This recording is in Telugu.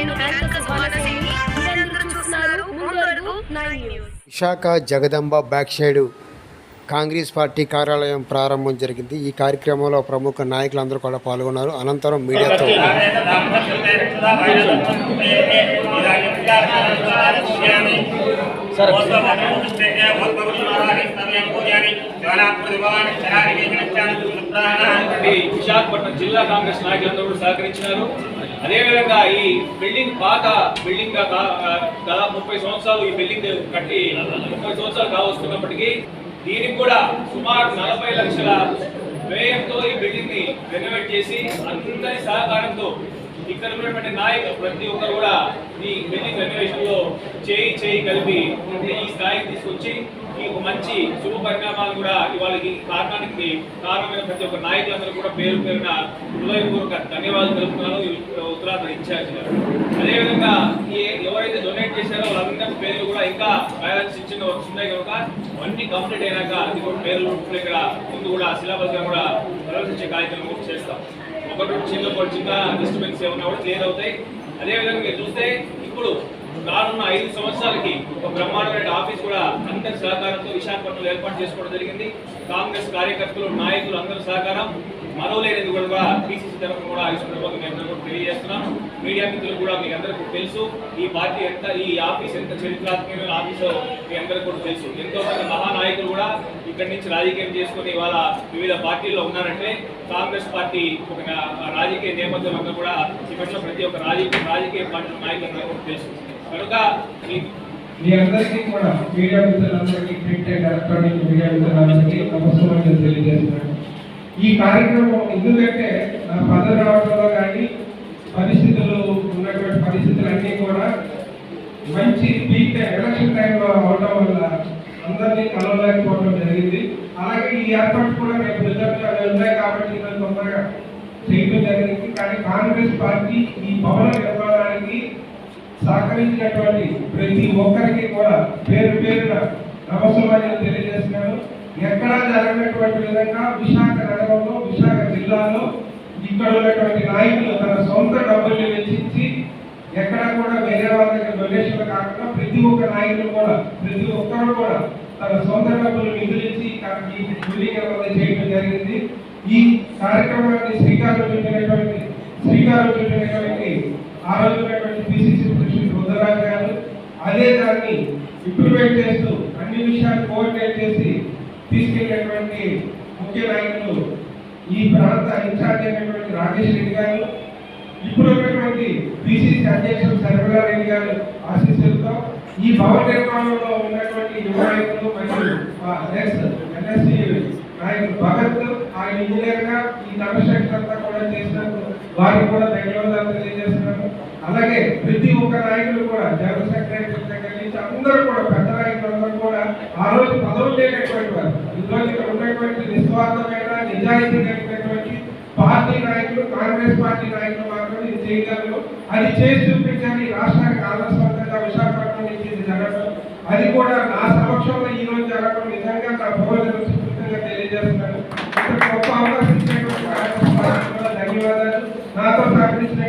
నేను Visakha Jagadamba back side Congress party కార్యాలయం ప్రారంభం జరిగింది. ఈ కార్యక్రమంలో ప్రముఖ నాయకులందరూ కూడా పాల్గొన్నారు. అనంతరం మీడియాతో ఈ విశాఖపట్నం జిల్లా కాంగ్రెస్ నాయకులందరూ కూడా సహకరించినారు. అదేవిధంగా ఈ బిల్డింగ్ పాత బిల్డింగ్ దాదాపు ముప్పై సంవత్సరాలు ఈ బిల్డింగ్ కట్టి ముప్పై సంవత్సరాలు కావస్తున్నప్పటికీ దీనికి కూడా సుమారు నలభై లక్షల వ్యయంతో ఈ బిల్డింగ్ని రెనోవేట్ చేసి అందరి సహకారంతో ఇక్కడ ఉన్నటువంటి నాయకులు ప్రతి ఒక్కరు కూడా ఈ బిల్డింగ్ రెనోవేషన్లో చేయి చేయి కలిపి ఈ స్థాయికి తీసుకొచ్చి మీకు ఒక మంచి శుభ పరిణామాలు కూడా ఇవాళ ఈ కారణానికి కారణమైన ప్రతి ఒక్క నాయకులందరూ కూడా పేరు పేరున హృదయపూర్వక ధన్యవాదాలు తెలుపుతున్నాను. ఈ ఉత్తరాఖండ్ ఇన్ఛార్జ్ గారు. అదేవిధంగా ఎవరైతే డొనేట్ చేశారో వాళ్ళందరి పేర్లు కూడా ఇంకా బ్యాలెన్స్ ఇచ్చిన ఉన్నాయి కనుక అన్ని కంప్లీట్ అయినాక అది కూడా పేర్లు ఇక్కడ ముందు కూడా సిలబస్గా కూడా ప్రవేశించే కార్యక్రమం కూడా చేస్తాం. ఒకటి చిన్న చిన్న డిస్టర్బెన్స్ ఏమన్నా కూడా క్లియర్ అవుతాయి. అదేవిధంగా మీరు చూస్తే ఇప్పుడు రానున్న ఐదు సంవత్సరాలకి ఒక బ్రహ్మాండమైన ఆఫీస్ కూడా అందరి సహకారంతో విశాఖపట్నంలో ఏర్పాటు చేసుకోవడం జరిగింది. కాంగ్రెస్ కార్యకర్తలు నాయకులు అందరి సహకారం. మరవలేనిది కూడా పిసిసి తరఫున కూడా ఈ మేము కూడా తెలియజేస్తున్నాం మీడియా మిత్రులు కూడా మీకు అందరికీ తెలుసు. ఈ పార్టీ ఎంత ఈ ఆఫీస్ ఎంత చరిత్రాత్మకమైన ఆఫీసో మీ అందరికీ కూడా తెలుసు. ఎంతో మంది మహానాయకులు కూడా ఇక్కడి నుంచి రాజకీయం చేసుకుని ఇవాళ వివిధ పార్టీల్లో ఉన్నారంటే కాంగ్రెస్ పార్టీ ఒక రాజకీయ నేపథ్యం అంతా కూడా ఇక్కడ ప్రతి ఒక్క రాజకీయ రాజకీయ పార్టీ నాయకులందరూ కూడా తెలుసు. కనుక మీ అందరికీ కూడా మీడియా మిత్రులందరికీ ప్రింట్ అండ్ ఎలక్ట్రానిక్ మీడియా మిత్రులందరికీ నమస్కారం తెలియజేస్తున్నాను. ఈ కార్యక్రమం ఎందుకంటే నా పదవి రావడంలో కానీ పరిస్థితులు ఉన్నటువంటి పరిస్థితులన్నీ కూడా మంచి పీక్ ఎలక్షన్ టైంలో అవడం వల్ల అందరినీ కలవలేకపోవడం జరిగింది. అలాగే ఈ ఏర్పాటు కూడా రేపు రిజల్ట్ అవి ఉన్నాయి కాబట్టి మేము తొందరగా చేయడం జరిగింది. కానీ కాంగ్రెస్ పార్టీ ఈ భవన నిర్మాణానికి సహకరించినటువంటి ప్రతి ఒక్కరికి కూడా పేరు పేరున నమస్కారాలు తెలియజేస్తున్నాను. ఎక్కడా జరగనటువంటి విధంగా విశాఖ నగరంలో విశాఖ జిల్లాలో ఇక్కడ ఉన్నటువంటి నాయకులు తన సొంత డబ్బుల్ని వెచ్చించి ఎక్కడ కూడా వేరే వాళ్ళ దగ్గర డొనేషన్లు కాకుండా ప్రతి ఒక్క నాయకులు కూడా ప్రతి ఒక్కరు కూడా తన సొంత డబ్బులు నిధులించి ఈ బిల్డింగ్ అనేది చేయడం జరిగింది. ఈ కార్యక్రమాన్ని శ్రీకారం చుట్టినటువంటి శ్రీకారం చుట్టినటువంటి ఆ రోజు పిసిసి ప్రెసిడెంట్ రుద్రరాజు గారు అదే దాన్ని ఇంప్లిమెంట్ చేస్తూ అన్ని విషయాలు కోఆర్డినేట్ చేసి తీసుకెళ్ళినటువంటి ముఖ్య నాయకులు ఈ ప్రాంత ఇన్ఛార్జ్ అయినటువంటి రాజేష్ రెడ్డి గారు ఇప్పుడు ఉన్నటువంటి బీసీసీ అధ్యక్షులు సర్వగారెడ్డి గారు ఆశీస్సులతో ఈ భవన నిర్మాణంలో ఉన్నటువంటి యువ నాయకులు మరియు ఎక్స్ ఎన్ఎస్సి నాయకులు భగత్ ఆయన ఇంజనీర్గా ఈ కన్స్ట్రక్షన్ అంతా కూడా చేసినందుకు వారికి కూడా ధన్యవాదాలు తెలియజేస్తున్నాను. అలాగే ప్రతి ఒక్క నాయకులు కూడా జనరల్ సెక్రటరీ దగ్గర నుంచి అందరూ కూడా నిస్వార్థమైన నిజాయితీ కలిగినటువంటి పార్టీ నాయకులు కాంగ్రెస్ పార్టీ నాయకులు మాత్రమే ఇది చేయగలరు అది చేసి చూపించాలి రాష్ట్రానికి ఆదర్శవంతంగా విశాఖపట్నం నుంచి ఇది జరగడం. అది కూడా నా సమక్షంలో ఈ రోజు జరగడం. నిజంగా నా భోజనం సుకృతంగా తెలియజేస్తున్నాను. గొప్ప అవకాశం ధన్యవాదాలు. నాతో సహకరించిన